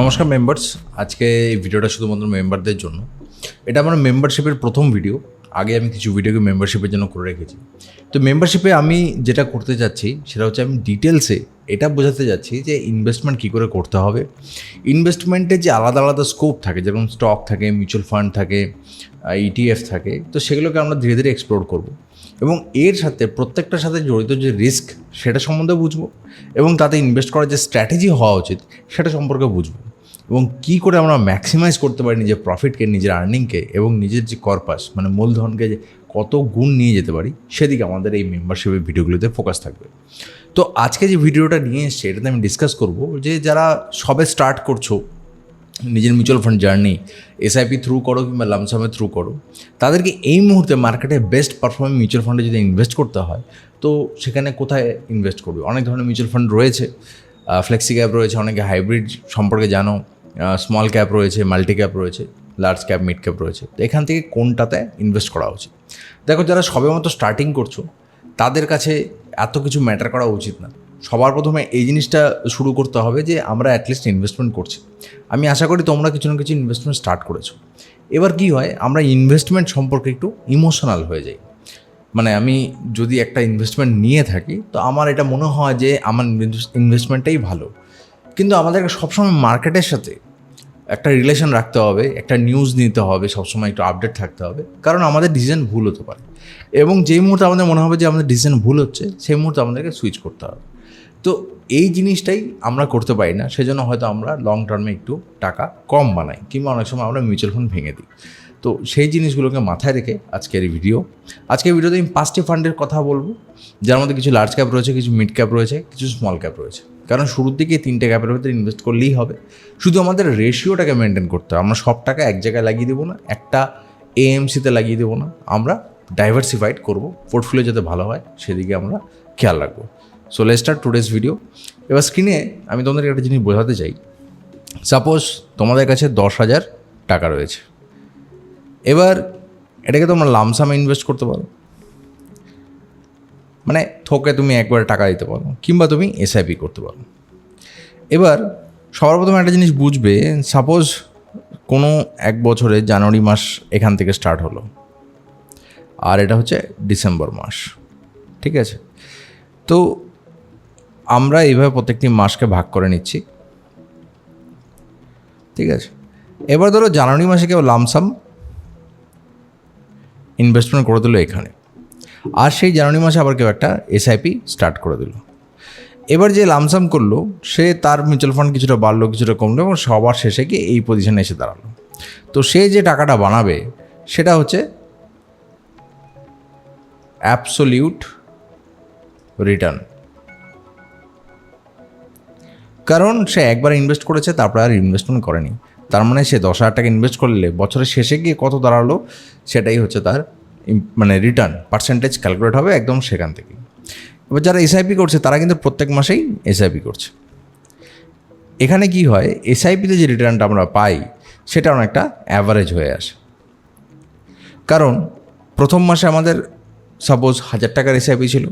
নমস্কার মেম্বার্স আজকে এই ভিডিওটা শুধুমাত্র মেম্বারদের জন্য। এটা আমার মেম্বারশিপের প্রথম ভিডিও আগে আমি কিছু ভিডিওকে মেম্বারশিপের জন্য করে রেখেছি। তো মেম্বারশিপে আমি যেটা করতে যাচ্ছি, সেটা হচ্ছে আমি ডিটেলসে এটা বোঝাতে যাচ্ছি যে ইনভেস্টমেন্ট কী করে করতে হবে। ইনভেস্টমেন্টের যে আলাদা আলাদা স্কোপ থাকে যেমন স্টক থাকে মিউচুয়াল ফান্ড থাকে ইটিএফ থাকে, তো সেগুলোকে আমরা ধীরে ধীরে এক্সপ্লোর করব। এবং এর সাথে, প্রত্যেকটার সাথে জড়িত যে রিস্ক সেটা সম্বন্ধে বুঝব। এবং তাতে ইনভেস্ট করার যে স্ট্র্যাটেজি হওয়া উচিত, সেটা সম্পর্কে বুঝব। এবং কী করে আমরা ম্যাক্সিমাইজ করতে পারি নিজের প্রফিটকে নিজের আর্নিংকে এবং নিজের যে কর্পাস মানে মূলধনকে যে কত গুণ নিয়ে যেতে পারি, সেদিকে আমাদের এই মেম্বারশিপের ভিডিওগুলোতে ফোকাস থাকবে। তো আজকে যে ভিডিওটা নিয়ে এসছে, এটাতে আমি ডিসকাস করব যে যারা সবে স্টার্ট করছ, নিজের mutual fund journey SIP through করো কিংবা লামসামের থ্রু করো, তাদেরকে এই মুহূর্তে মার্কেটে বেস্ট পারফর্মিং মিউচুয়াল ফান্ডে যদি ইনভেস্ট করতে হয়, তো সেখানে কোথায় ইনভেস্ট করবে? অনেক ধরনের মিউচুয়াল ফান্ড রয়েছে ফ্লেক্সি ক্যাপ রয়েছে, অনেকে হাইব্রিড সম্পর্কে জানো স্মল ক্যাপ রয়েছে মাল্টি ক্যাপ রয়েছে লার্জ ক্যাপ মিড ক্যাপ রয়েছে। এখান থেকে কোনটাতে ইনভেস্ট করা উচিত? দেখো, যারা সবে মতো স্টার্টিং করছ, তাদের কাছে এত কিছু ম্যাটার করা উচিত না। সবার প্রথমে এই জিনিসটা শুরু করতে হবে যে, আমরা অ্যাটলিস্ট ইনভেস্টমেন্ট করছি। আমি আশা করি তোমরা কিছু না কিছু ইনভেস্টমেন্ট স্টার্ট করেছ। এবার কি হয়, আমরা ইনভেস্টমেন্ট সম্পর্কে একটু ইমোশনাল হয়ে যাই। মানে আমি যদি একটা ইনভেস্টমেন্ট নিয়ে থাকি, তো আমার এটা মনে হয় যে, আমার ইনভেস্টমেন্টটাই ভালো। কিন্তু আমাদেরকে সবসময় মার্কেটের সাথে একটা রিলেশন রাখতে হবে, একটা নিউজ নিতে হবে, সবসময় একটু আপডেট থাকতে হবে। কারণ আমাদের ডিসিশন ভুল হতে পারে। এবং যেই মুহূর্তে আমাদের মনে হবে যে আমাদের ডিসিশন ভুল হচ্ছে, সেই মুহূর্তে আমাদেরকে সুইচ করতে হবে। তো এই জিনিসটাই আমরা করতে পারি না, সেজন্য হয়তো আমরা লং টার্মে একটু টাকা কম বানাই, কিংবা অনেক সময় আমরা মিউচুয়াল ফান্ড ভেঙে দিই। তো সেই জিনিসগুলোকে মাথায় রেখে আজকের এই ভিডিও আজকের ভিডিওতে আমি পাঁচটি ফান্ডের কথা বলব, যার মধ্যে কিছু লার্জ ক্যাপ রয়েছে, কিছু মিড ক্যাপ রয়েছে, কিছু স্মল ক্যাপ রয়েছে। কারণ শুরুর দিকে তিনটে ক্যাপের ভিতরে ইনভেস্ট করলেই হবে। শুধু আমাদের রেশিওটাকে মেনটেন করতে হবে। আমরা সব টাকা এক জায়গায় লাগিয়ে দেবো না, একটা এএমসিতে লাগিয়ে দেবো না। আমরা ডাইভার্সিফাইড করব। পোর্টফোলিও যাতে ভালো হয়, সেদিকে আমরা খেয়াল রাখব। So let start today's video এবার স্ক্রিনে আমি তোমাদেরকে একটা জিনিস বোঝাতে চাই। সাপোজ তোমাদের কাছে দশ হাজার টাকা রয়েছে। এবার এটাকে তোমরা লামসামে ইনভেস্ট করতে পারো। মানে থোকে তুমি একবার টাকা দিতে পারো, কিংবা তুমি এসআইপি করতে পারো। এবার সবার প্রথমে একটা জিনিস বুঝবে সাপোজ কোনো এক বছরে জানুয়ারি মাস এখান থেকে স্টার্ট হলো, আর এটা হচ্ছে ডিসেম্বর মাস, ঠিক আছে? তো আমরা এইভাবে প্রত্যেকটি মাসকে ভাগ করে নিচ্ছি, ঠিক আছে? এবার ধরো জানুয়ারি মাসে কেউ লামসাম ইনভেস্টমেন্ট করে দিল এখানে। আর সেই জানুয়ারি মাসে আবার কেউ একটা এসআইপি স্টার্ট করে দিল। এবার যে লামসাম করল, সে তার মিউচুয়াল ফান্ড কিছুটা বাড়লো, কিছুটা কমলো এবং সবার শেষে গিয়ে এই পজিশনে এসে দাঁড়াল। তো সে যে টাকাটা বানাবে, সেটা হচ্ছে অ্যাবসোলিউট রিটার্ন কারণ সে একবার ইনভেস্ট করেছে, তারপরে আর ইনভেস্টমেন্ট করেনি। তার মানে সে দশ হাজার টাকা ইনভেস্ট করলে বছরের শেষে গিয়ে কত দাঁড়াল, সেটাই হচ্ছে তার মানে রিটার্ন পার্সেন্টেজ ক্যালকুলেট হবে একদম সেখান থেকে। এবার যারা এসআইপি করছে, তারা কিন্তু প্রত্যেক মাসেই এসআইপি করছে। এখানে কি হয় এসআইপিতে যে রিটার্নটা আমরা পাই, সেটা অনেকটা অ্যাভারেজ হয়ে আসে। কারণ প্রথম মাসে আমাদের সাপোজ হাজার টাকার এসআইপি ছিল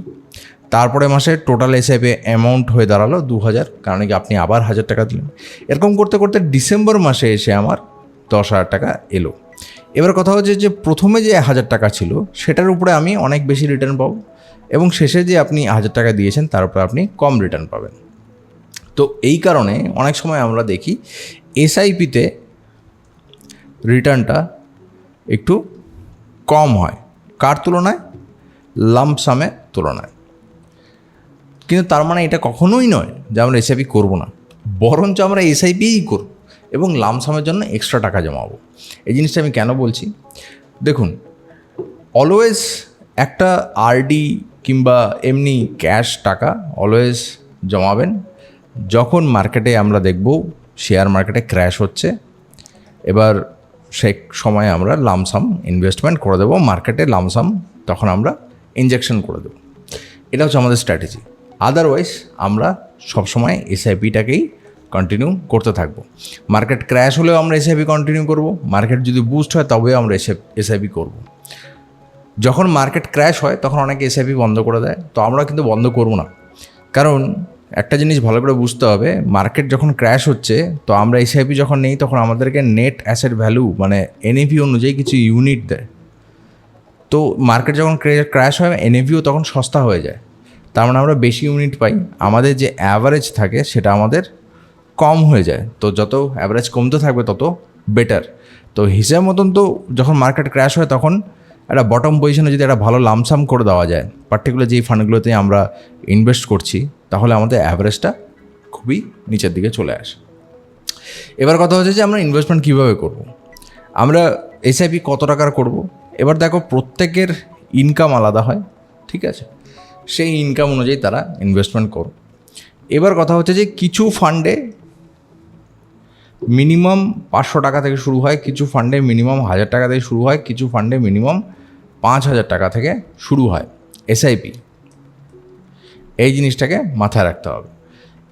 তারপরে মাসে টোটাল এসআইপি অ্যামাউন্ট হয়ে দাঁড়াল দু হাজার কারণ কি আপনি আবার হাজার টাকা দিলেন। এরকম করতে করতে ডিসেম্বর মাসে এসে আমার দশ হাজার টাকা এলো। এবার কথা হচ্ছে যে প্রথমে যে হাজার টাকা ছিল, সেটার উপরে আমি অনেক বেশি রিটার্ন পাবো এবং শেষে যে আপনি হাজার টাকা দিয়েছেন, তার উপরে আপনি কম রিটার্ন পাবেন। তো এই কারণে অনেক সময় আমরা দেখি এসআইপিতে রিটার্নটা একটু কম হয়। কার তুলনায়? লামসামের তুলনায়। কিন্তু তার মানে এটা কখনোই নয় যে আমরা এসআইপি করব না। বরঞ্চ আমরা এসআইপিই করব। এবং লামসামের জন্য এক্সট্রা টাকা জমাবো। এই জিনিসটা আমি কেন বলছি? দেখুন অলওয়েজ একটা আরডি কিংবা এমনি ক্যাশ টাকা অলওয়েজ জমাবেন। যখন মার্কেটে আমরা দেখব শেয়ার মার্কেটে ক্র্যাশ হচ্ছে, এবার সে সময় আমরা লামসাম ইনভেস্টমেন্ট করে দেবো। মার্কেটে লামসাম তখন আমরা ইনজেকশন করে দেবো। এটা হচ্ছে আমাদের স্ট্র্যাটেজি আদারওয়াইজ আমরা সবসময় এসআইপিটাকেই কন্টিনিউ করতে থাকব। মার্কেট ক্র্যাশ হলেও আমরা এসআইপি কন্টিনিউ করব। মার্কেট যদি বুস্ট হয়, তবেও আমরা এসআইপি করব। যখন মার্কেট ক্র্যাশ হয়, তখন অনেকে এসআইপি বন্ধ করে দেয়। তো আমরা কিন্তু বন্ধ করব না। কারণ একটা জিনিস ভালো করে বুঝতে হবে মার্কেট যখন ক্র্যাশ হচ্ছে, তো আমরা এসআইপি যখন নেই, তখন আমাদেরকে নেট অ্যাসেট ভ্যালু মানে এনএভি অনুযায়ী কিছু ইউনিট দেয়। তো মার্কেট যখন ক্র্যাশ হয় এনএভিও তখন সস্তা হয়ে যায়। তার মানে আমরা বেশি ইউনিট পাই। আমাদের যে অ্যাভারেজ থাকে, সেটা আমাদের কম হয়ে যায়। তো যত অ্যাভারেজ কমতে থাকবে, তত বেটার তো হিসেব মতন তো যখন মার্কেট ক্র্যাশ হয়, তখন একটা বটম পজিশনে যদি একটা ভালো লামসাম করে দেওয়া যায় পার্টিকুলার যেই ফান্ডগুলোতে আমরা ইনভেস্ট করছি, তাহলে আমাদের অ্যাভারেজটা খুবই নিচের দিকে চলে আসে। এবার কথা হচ্ছে যে আমরা ইনভেস্টমেন্ট কীভাবে করব। আমরা এসআইপি কত টাকার করব। এবার দেখো প্রত্যেকের ইনকাম আলাদা হয়, ঠিক আছে? সেই ইনকাম অনুযায়ী তারা ইনভেস্টমেন্ট করো। এবার কথা হচ্ছে যে কিছু ফান্ডে মিনিমাম পাঁচশো টাকা থেকে শুরু হয়, কিছু ফান্ডে মিনিমাম হাজার টাকা থেকে শুরু হয়, কিছু ফান্ডে মিনিমাম পাঁচ হাজার টাকা থেকে শুরু হয় এসআইপি এই জিনিসটাকে মাথায় রাখতে হবে।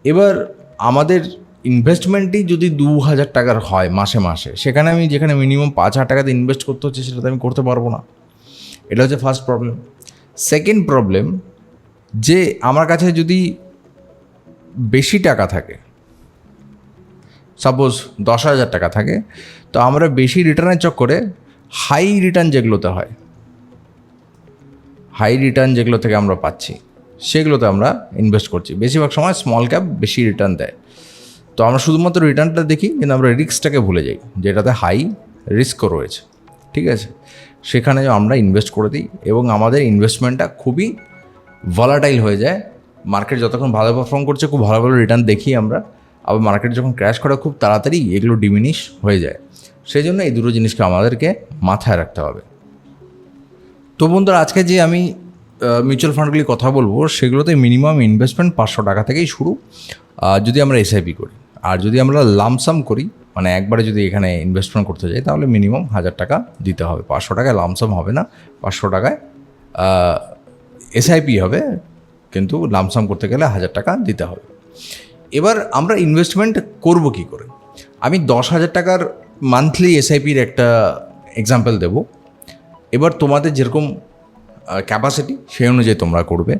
এবার আমাদের ইনভেস্টমেন্টই যদি দু হাজার টাকার হয় মাসে মাসে, সেখানে আমি যেখানে মিনিমাম পাঁচ হাজার টাকাতে ইনভেস্ট করতে হচ্ছে, সেটাতে আমি করতে পারব না। এটা হচ্ছে ফার্স্ট প্রবলেম সেকেন্ড প্রবলেম যে আমার কাছে যদি বেশি টাকা থাকে সাপোজ দশ হাজার টাকা থাকে, তো আমরা বেশি রিটার্নের চক্করে হাই রিটার্ন যেগুলোতে হয়, হাই রিটার্ন যেগুলো থেকে আমরা পাচ্ছি, সেগুলোতে আমরা ইনভেস্ট করছি। বেশিরভাগ সময় স্মল ক্যাপ বেশি রিটার্ন দেয়। তো আমরা শুধুমাত্র রিটার্নটা দেখি, কিন্তু আমরা রিস্কটাকে ভুলে যাই, যেটাতে হাই রিস্কও রয়েছে। ঠিক আছে? সেখানে আমরা ইনভেস্ট করে দিই এবং আমাদের ইনভেস্টমেন্টটা খুবই ভলাটাইল হয়ে যায়। মার্কেট যতক্ষণ ভালো পারফর্ম করছে, খুব ভালো ভালো রিটার্ন দেখি আমরা। আবার মার্কেট যখন ক্র্যাশ করে খুব তাড়াতাড়ি এগুলো ডিমিনিশ হয়ে যায়। সেই জন্য এই দুটো জিনিসকে আমাদেরকে মাথায় রাখতে হবে। তো বন্ধুরা, আজকে যে আমি মিউচুয়াল ফান্ডগুলি কথা বলব, সেগুলোতে মিনিমাম ইনভেস্টমেন্ট পাঁচশো টাকা থেকেই শুরু। যদি আমরা এসআইপি করি, আর যদি আমরা লামসাম করি মানে একবারে যদি এখানে ইনভেস্টমেন্ট করতে যাই, তাহলে মিনিমাম হাজার টাকা দিতে হবে। পাঁচশো টাকায় লামসাম হবে না, পাঁচশো টাকায় এসআইপি হবে, কিন্তু লামসাম করতে গেলে হাজার টাকা দিতে হবে। এবার আমরা ইনভেস্টমেন্ট করব কি করে? আমি দশ হাজার টাকার মান্থলি এসআইপির একটা এক্সাম্পল দেব। এবার তোমাদের যেরকম ক্যাপাসিটি সেই অনুযায়ী তোমরা করবে।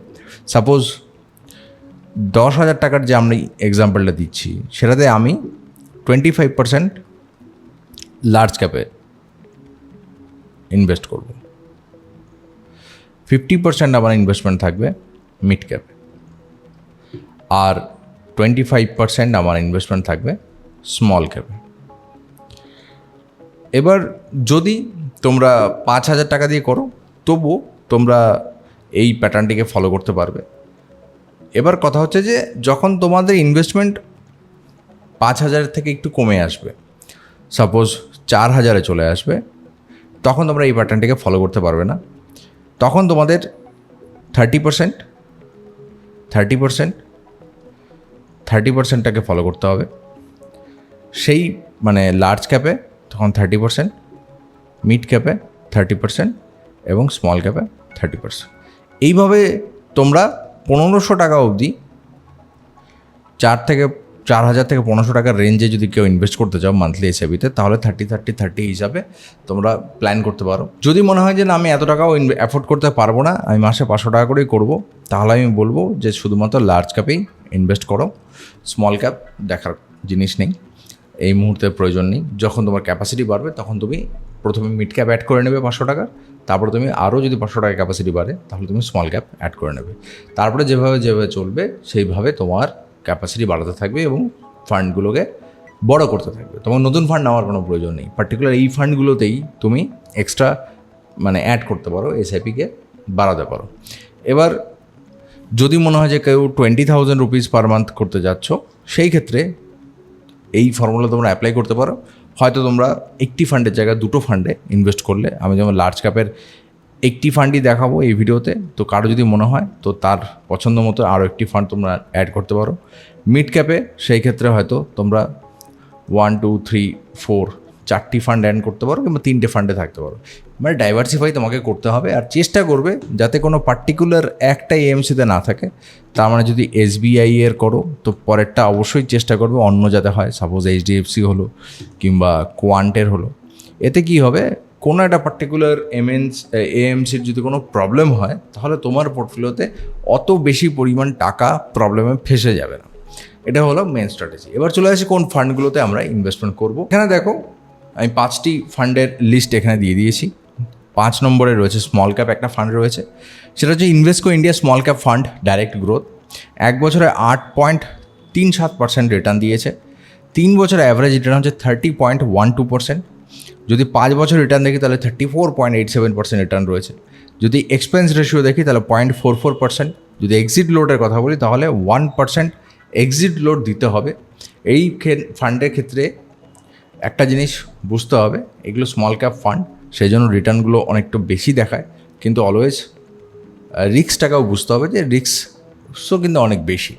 সাপোজ দশ হাজার টাকার যে আমি এক্সাম্পলটা দিচ্ছি, সেটাতে আমি টোয়েন্টি ফাইভ পার্সেন্ট লার্জ ক্যাপে ইনভেস্ট করব। ফিফটি পার্সেন্ট আমার ইনভেস্টমেন্ট থাকবে মিড ক্যাপে আর টোয়েন্টি ফাইভ পার্সেন্ট আমার ইনভেস্টমেন্ট থাকবে স্মল ক্যাপে এবার যদি তোমরা পাঁচ হাজার টাকা দিয়ে করো, তবুও তোমরা এই প্যাটার্নটিকে ফলো করতে পারবে। এবার কথা হচ্ছে যে, যখন তোমাদের ইনভেস্টমেন্ট পাঁচ হাজার থেকে একটু কমে আসবে সাপোজ চার হাজারে চলে আসবে, তখন তোমরা এই প্যাটার্নটিকে ফলো করতে পারবে না। তখন তোমাদের thirty percent thirty percent thirty পার্সেন্টটাকে follow করতে হবে। সেই মানে লার্জ ক্যাপে তখন থার্টি পার্সেন্ট মিড ক্যাপে থার্টি পার্সেন্ট এবং স্মল ক্যাপে থার্টি পার্সেন্ট এইভাবে তোমরা পনেরোশো টাকা অবধি চার থেকে চার হাজার থেকে পনেরোশো টাকার রেঞ্জে যদি কেউ ইনভেস্ট করতে চাও মান্থলি এসএবিতে তাহলে থার্টি থার্টি থার্টি হিসাবে তোমরা প্ল্যান করতে পারো। যদি মনে হয় যে না, আমি এত টাকাও অ্যাফোর্ড করতে পারব না, আমি মাসে পাঁচশো টাকা করেই করব, তাহলে আমি বলব যে শুধুমাত্র লার্জ ক্যাপেই ইনভেস্ট করো। স্মল ক্যাপ দেখার জিনিস নেই। এই মুহূর্তে প্রয়োজন নেই। যখন তোমার ক্যাপাসিটি বাড়বে, তখন তুমি প্রথমে মিড ক্যাপ অ্যাড করে নেবে পাঁচশো টাকার তারপর তুমি আরও যদি পাঁচশো টাকা ক্যাপাসিটি বাড়ে, তাহলে তুমি স্মল ক্যাপ অ্যাড করে নেবে। তারপরে যেভাবে যেভাবে চলবে, সেইভাবে তোমার ক্যাপাসিটি বাড়াতে থাকবে এবং ফান্ডগুলোকে বড় করতে থাকবে। তোমার নতুন ফান্ড নেওয়ার কোনো প্রয়োজন নেই। পার্টিকুলার এই ফান্ডগুলোতেই তুমি এক্সট্রা মানে অ্যাড করতে পারো এসআইপিকে বাড়াতে পারো। এবার যদি মনে হয় যে কেউ twenty thousand rupees per month করতে যাচ্ছ, সেই ক্ষেত্রে এই ফর্মুলা তোমরা অ্যাপ্লাই করতে পারো। হয়তো তোমরা একটি ফান্ডের জায়গায় দুটো ফান্ডে ইনভেস্ট করলে। আমি যেমন লার্জ ক্যাপের একটি ফান্ডই দেখাবো এই ভিডিওতে। তো কারও যদি মনে হয়, তো তার পছন্দ মতো আরও একটি ফান্ড তোমরা অ্যাড করতে পারো। মিড ক্যাপে সেই ক্ষেত্রে হয়তো তোমরা ওয়ান টু থ্রি ফোর চারটি ফান্ড অ্যাড করতে পারো কিংবা তিনটে ফান্ডে থাকতে পারো। মানে ডাইভার্সিফাই তোমাকে করতে হবে আর চেষ্টা করবে যাতে কোনো পার্টিকুলার একটা এএমসিতে না থাকে। তার মানে যদি এসবিআই এর করো, তো পরেরটা অবশ্যই চেষ্টা করবে অন্য যাতে হয়। সাপোজ এইচডিএফসি হলো কিংবা কোয়ান্টের হলো। এতে কি হবে? কোনো একটা পার্টিকুলার এমএনস এএমসির যদি কোনো প্রবলেম হয়, তাহলে তোমার পোর্টফোলিওতে অত বেশি পরিমাণ টাকা প্রবলেমে ফেসে যাবে না। এটা হলো মেন স্ট্র্যাটেজি এবার চলে আসি কোন ফান্ডগুলোতে আমরা ইনভেস্টমেন্ট করব। এখানে দেখো, আমি পাঁচটি ফান্ডের লিস্ট এখানে দিয়ে দিয়েছি। পাঁচ নম্বরে রয়েছে স্মল ক্যাপ একটা ফান্ড রয়েছে। সেটা হচ্ছে Invesco India small cap fund direct growth এক বছরে আট পয়েন্ট তিন সাত পার্সেন্ট রিটার্ন দিয়েছে। তিন বছর অ্যাভারেজ রিটার্ন হচ্ছে thirty point one two percent যদি পাঁচ বছর রিটার্ন দেখি, তাহলে thirty four point eight seven percent return রয়েছে। যদি এক্সপেন্স রেশিও দেখি, তাহলে পয়েন্ট ফোর ফোর পার্সেন্ট যদি এক্সিট লোডের কথা বলি, তাহলে ওয়ান পার্সেন্ট এক্সিট লোড দিতে হবে। এই ফান্ডের ক্ষেত্রে একটা জিনিস বুঝতে হবে, এগুলো স্মল ক্যাপ ফান্ড সেই জন্য রিটার্নগুলো অনেকটা বেশি দেখায়। কিন্তু অলওয়েজ রিক্সটাকেও বুঝতে হবে যে রিক্সও কিন্তু অনেক বেশি।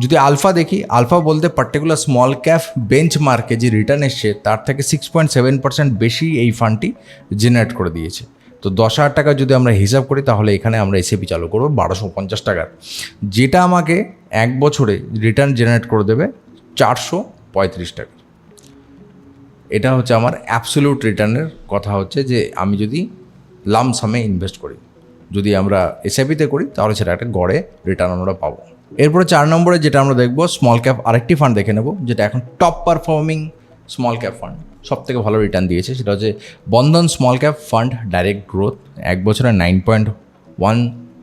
যদি আলফা দেখি, আলফা বলতে পার্টিকুলার স্মল ক্যাপ বেঞ্চ মার্কে যে রিটার্ন এসছে, তার থেকে সিক্স পয়েন্ট সেভেন পার্সেন্ট বেশি এই ফান্ডটি জেনারেট করে দিয়েছে। তো দশ হাজার টাকা যদি আমরা হিসাব করি, তাহলে এখানে আমরা এসএপি চালু করব বারোশো পঞ্চাশ টাকার। যেটা আমাকে এক বছরে রিটার্ন জেনারেট করে দেবে চারশো পঁয়ত্রিশ টাকা। এটা হচ্ছে আমার অ্যাবসোলিউট রিটার্নের কথা হচ্ছে যে আমি যদি লামসামে ইনভেস্ট করি, যদি আমরা এসআইপিতে করি, তাহলে সেটা একটা গড়ে রিটার্ন আমরা পাবো। এরপরে চার নম্বরে যেটা আমরা দেখব স্মল ক্যাপ আরেকটি ফান্ড দেখে নেব, যেটা এখন top performing small cap fund সব থেকে ভালো রিটার্ন দিয়েছে, সেটা হচ্ছে Bandhan small cap fund direct growth এক বছরে nine point one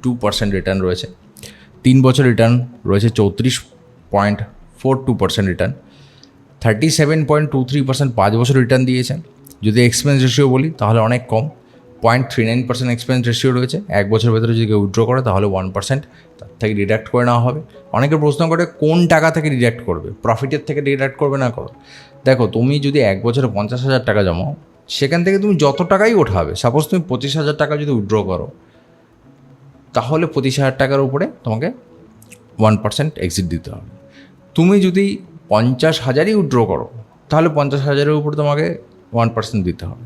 two percent return রয়েছে। তিন বছর রিটার্ন রয়েছে চৌত্রিশ point four two percent return thirty seven point two three percent পাঁচ বছর রিটার্ন দিয়েছে। যদি এক্সপেন্স রেশিও বলি, তাহলে অনেক কম। Point three nine percent expense ratio রয়েছে। এক বছরের ভেতরে যদি কেউ উইড্রো করে, তাহলে ওয়ান পার্সেন্ট থেকে ডিডাক্ট করে নেওয়া হবে। অনেকে প্রশ্ন করে কোন টাকা থেকে ডিডাক্ট করবে? প্রফিটের থেকে ডিডাক্ট করবে না করো দেখো, তুমি যদি এক বছরে পঞ্চাশ হাজার টাকা জমাও, সেখান থেকে তুমি যত টাকাই ওঠাবে সাপোজ তুমি পঁচিশ হাজার টাকা যদি উইড্রো করো, তাহলে পঁচিশ হাজার টাকার উপরে তোমাকে ওয়ান পার্সেন্ট এক্সিট দিতে হবে। তুমি যদি পঞ্চাশ হাজারই উইড্রো করো, তাহলে পঞ্চাশ হাজারের উপর তোমাকে ওয়ান পার্সেন্ট দিতে হবে।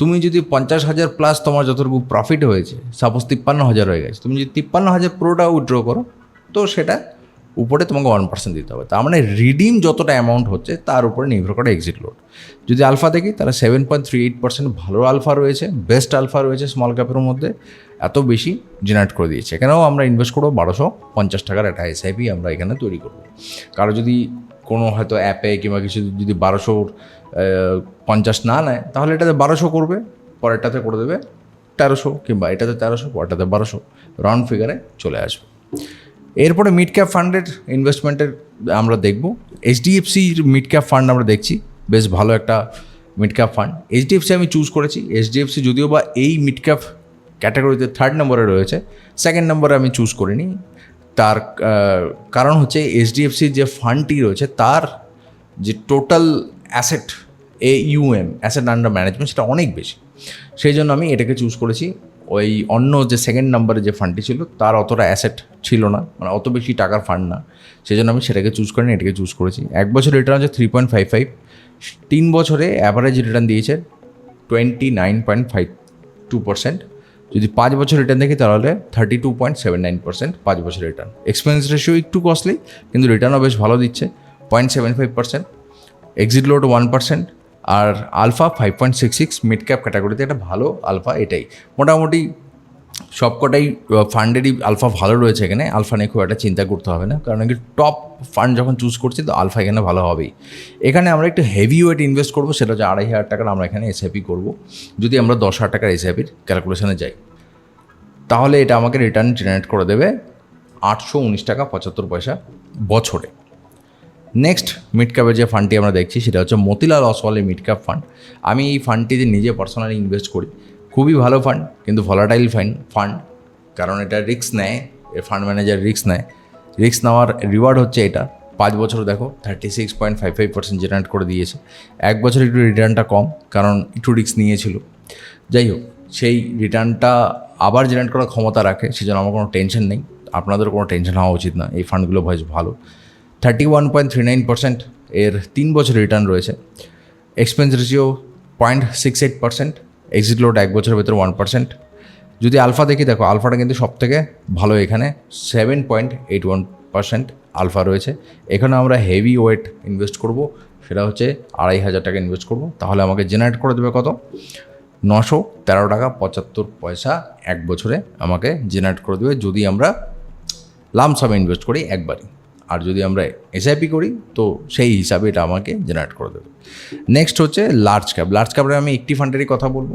তুমি যদি পঞ্চাশ হাজার প্লাস তোমার যতটুকু প্রফিট হয়েছে সাপোজ তিপ্পান্ন হাজার হয়ে গেছে, তুমি যদি তিপ্পান্ন হাজার পুরোটা উইড্রো করো, তো সেটা উপরে তোমাকে ওয়ান পার্সেন্ট দিতে হবে। তার মানে রিডিম যতটা অ্যামাউন্ট হচ্ছে, তার উপরে নির্ভর করে এক্সিট লোড যদি আলফা দেখি, তাহলে seven point three eight percent ভালো আলফা রয়েছে বেস্ট আলফা রয়েছে স্মল ক্যাপের মধ্যে, এত বেশি জেনারেট করে দিয়েছে। এখানেও আমরা ইনভেস্ট করব বারোশো পঞ্চাশ টাকার একটা এসআইপি আমরা এখানে তৈরি করব। কারও যদি কোনো হয়তো অ্যাপে কিংবা কিছু যদি বারোশোর পঞ্চাশ না নেয়, তাহলে এটাতে বারোশো করবে, পরেরটাতে করে দেবে তেরোশো কিংবা এটাতে তেরোশো, পরেরটাতে বারোশো। রাউন্ড ফিগারে চলে আসবে। এরপরে মিড ক্যাপ ফান্ডের ইনভেস্টমেন্টের আমরা দেখব। এইচডিএফসির মিড ক্যাপ ফান্ড আমরা দেখছি, বেশ ভালো একটা মিড ক্যাপ ফান্ড এইচডিএফসি আমি চুজ করেছি। এইচডিএফসি যদিও বা এই মিড ক্যাপ ক্যাটাগরিতে থার্ড নম্বরে রয়েছে সেকেন্ড নম্বরে আমি চুজ করিনি। তার কারণ হচ্ছে এইচডিএফসির যে ফান্ডটি রয়েছে, তার যে total asset A UM asset under management সেটা অনেক বেশি। সেই জন্য আমি এটাকে চুজ করেছি। ওই অন্য যে সেকেন্ড নাম্বারে যে ফান্ডটি ছিল, তার অতটা অ্যাসেট ছিল না মানে অত বেশি টাকার ফান্ড না। সেই জন্য আমি সেটাকে চুজ করিনি, এটাকে চুজ করেছি। এক বছর রিটার্ন হচ্ছে থ্রি পয়েন্ট ফাইভ ফাইভ তিন বছরে অ্যাভারেজ রিটার্ন দিয়েছে twenty nine point five two percent যদি পাঁচ বছর রিটার্ন দেখি, তাহলে thirty two point seven nine percent পাঁচ বছর রিটার্ন এক্সপেন্স রেশিও একটু কস্টলি কিন্তু রিটার্নও বেশ ভালো দিচ্ছে point seven five percent exit load one percent আর alpha five point six six mid cap ক্যাটাগরিতে একটা ভালো আলফা এটাই। মোটামুটি সবকটাই ফান্ডেরই আলফা ভালো রয়েছে এখানে। আলফা নিয়ে খুব একটা চিন্তা করতে হবে না। কারণ কি টপ ফান্ড যখন চুজ করছি, তো আলফা এখানে ভালো হবেই। এখানে আমরা একটু হেভি ওয়েট ইনভেস্ট করব, সেটা হচ্ছে আড়াই হাজার টাকার আমরা এখানে এসআইপি করব। যদি আমরা দশ হাজার টাকার এসআইপির ক্যালকুলেশনে যাই, তাহলে এটা আমাকে রিটার্ন জেনারেট করে দেবে আটশো উনিশ টাকা পঁচাত্তর পয়সা বছরে। নেক্সট মিড ক্যাপের যে ফান্ডটি আমরা দেখছি, সেটা হচ্ছে মতিলাল অসওয়ালের মিড ক্যাপ ফান্ড আমি এই ফান্ডটিতে নিজে পার্সোনালি ইনভেস্ট করি। খুবই ভালো ফান্ড কিন্তু ভলাটাইল ফাইন ফান্ড কারণ এটা রিস্ক নেয় ফান্ড ম্যানেজার রিস্ক নেয়। রিস্ক নেওয়ার রিওয়ার্ড হচ্ছে এটা। পাঁচ বছর দেখো thirty six point five five percent generate করে দিয়েছে। এক বছর একটু রিটার্নটা কম, কারণ একটু রিস্ক নিয়েছিল। যাই হোক, সেই রিটার্নটা আবার জেনারেট করার ক্ষমতা রাখে, সেজন্য আমার কোনো টেনশন নেই। আপনাদের কোনো টেনশন হওয়া উচিত না, এই ফান্ডগুলো বেশ ভালো। Thirty one point three nine percent এর তিন বছর রিটার্ন রয়েছে। Expense ratio point six eight percent exit load এক বছরের ভেতরে ওয়ান পার্সেন্ট যদি আলফা দেখি, দেখো আলফাটা কিন্তু সব থেকে ভালো এখানে। Seven point eight one percent alpha রয়েছে। এখানে আমরা হেভি ওয়েট ইনভেস্ট করব। সেটা হচ্ছে আড়াই হাজার টাকা ইনভেস্ট করব। তাহলে আমাকে জেনারেট করে দেবে কত? নশো তেরো টাকা পঁচাত্তর পয়সা এক বছরে আমাকে জেনারেট করে দেবে। যদি আমরা লামসামে ইনভেস্ট করি একবারই। আর যদি আমরা এসআইপি করি, তো সেই হিসাবে এটা আমাকে জেনারেট করে দেবে। নেক্সট হচ্ছে লার্জ ক্যাপ লার্জ ক্যাপে আমি একটি ফান্ডেরই কথা বলব।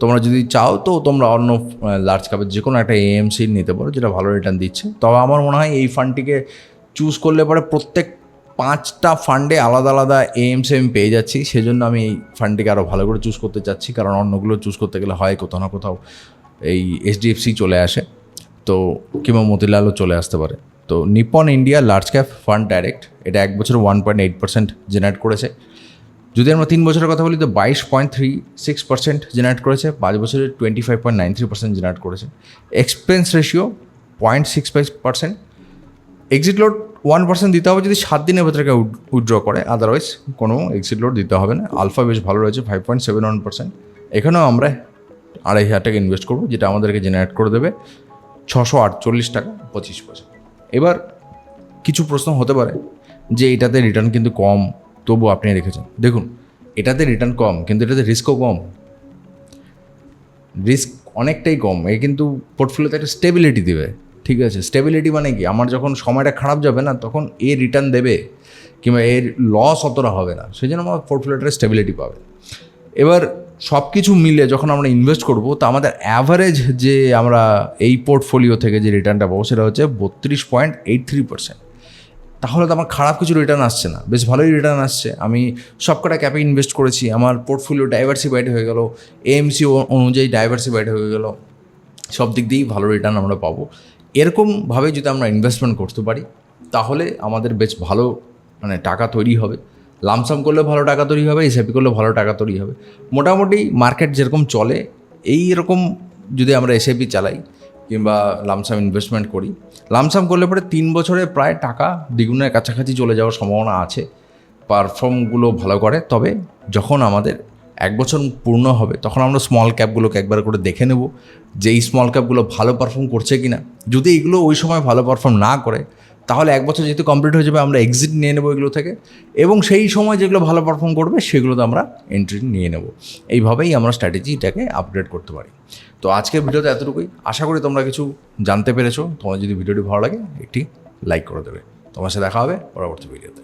তোমরা যদি চাও, তো তোমরা অন্য লার্জ ক্যাপের যে কোনো একটা এএমসি নিতে পারো, যেটা ভালো রিটার্ন দিচ্ছে। তবে আমার মনে হয় এই ফান্ডটিকে চুজ করলে পরে প্রত্যেক পাঁচটা ফান্ডে আলাদা আলাদা এএমসি আমি পেয়ে যাচ্ছি। সেজন্য আমি এই ফান্ডটিকে আরও ভালো করে চুজ করতে চাচ্ছি। কারণ অন্যগুলো চুজ করতে গেলে হয় কোথাও না কোথাও এই এইচডিএফসি চলে আসে। তো কিংবা মতিলালও চলে আসতে পারে। তো Nippon India large cap fund direct এটা এক বছর one point eight percent generate করেছে। যদি আমরা তিন বছরের কথা বলি, তো বাইশ point three six percent generate করেছে, পাঁচ বছরে twenty five point nine three percent generate করেছে। Expense ratio point six five percent exit load one percent দিতে হবে যদি সাত দিনের ভেতরে কেউ উইথড্র করে আদারওয়াইজ কোনো এক্সিট লোড দিতে হবে না। আলফা বেশ ভালো রয়েছে five point seven one percent এখানেও আমরা আড়াই হাজার টাকা ইনভেস্ট করব, যেটা আমাদেরকে জেনারেট করে দেবে, ছশো আটচল্লিশ টাকা, পঁচিশ পয়সা। এবার কিছু প্রশ্ন হতে পারে যে এটাতে রিটার্ন কিন্তু কম, তবু আপনি রেখেছেন দেখুন, এটাতে রিটার্ন কম, কিন্তু এটাতে রিস্কও কম। রিস্ক অনেকটাই কম, এ কিন্তু পোর্টফোলিওতে একটা স্টেবিলিটি দেবে। ঠিক আছে স্টেবিলিটি মানে কি? আমার যখন সময়টা খারাপ যাবে না, তখন এ রিটার্ন দেবে, কিংবা এর লস অতটা হবে না। সেই জন্য আমার পোর্টফোলিওটা স্টেবিলিটি পাবে। এবার সব কিছু মিলে যখন আমরা ইনভেস্ট করব, তো আমাদের অ্যাভারেজ যে আমরা এই পোর্টফোলিও থেকে যে রিটার্নটা পাবো, সেটা হচ্ছে বত্রিশ পয়েন্ট এইট থ্রি পার্সেন্ট তাহলে তো আমার খারাপ কিছু রিটার্ন আসছে না। বেশ ভালোই রিটার্ন আসছে। আমি সবকটা ক্যাপে ইনভেস্ট করেছি। আমার পোর্টফোলিও ডাইভার্সিফাইড হয়ে গেল। এএমসি অনুযায়ী ডাইভার্সিফাইড হয়ে গেল। সব দিক দিয়েই ভালো রিটার্ন আমরা পাবো। এরকমভাবে যদি আমরা ইনভেস্টমেন্ট করতে পারি, তাহলে আমাদের বেশ ভালো মানে টাকা তৈরি হবে। লামসাম করলে ভালো টাকা তৈরি হবে এসআইপি করলে ভালো টাকা তৈরি হবে। মোটামুটি মার্কেট যেরকম চলে এই রকম যদি আমরা এসআইপি চালাই কিংবা লামসাম ইনভেস্টমেন্ট করি লামসাম করলে পরে তিন বছরে প্রায় টাকা দ্বিগুণের কাছাকাছি চলে যাওয়ার সম্ভাবনা আছে। পারফর্মগুলো ভালো করে, তবে যখন আমাদের এক বছর পূর্ণ হবে, তখন আমরা স্মল ক্যাপগুলোকে একবার করে দেখে নেব যে এই স্মল ক্যাপগুলো ভালো পারফর্ম করছে কি না যদি এগুলো ওই সময় ভালো পারফর্ম না করে তাহলে এক বছর যেহেতু কমপ্লিট হয়ে যাবে, আমরা এক্সিট নিয়ে নেব এগুলো থেকে। এবং সেই সময় যেগুলো ভালো পারফর্ম করবে, সেগুলোতে আমরা এন্ট্রি নিয়ে নেব। এইভাবেই আমরা স্ট্র্যাটেজিটাকে আপডেট করতে পারি। তো আজকের ভিডিওতে এতটুকুই। আশা করি তোমরা কিছু জানতে পেরেছ। তোমার যদি ভিডিওটি ভালো লাগে, একটি লাইক করে দেবে। তোমার সাথে দেখা হবে পরবর্তী ভিডিওতে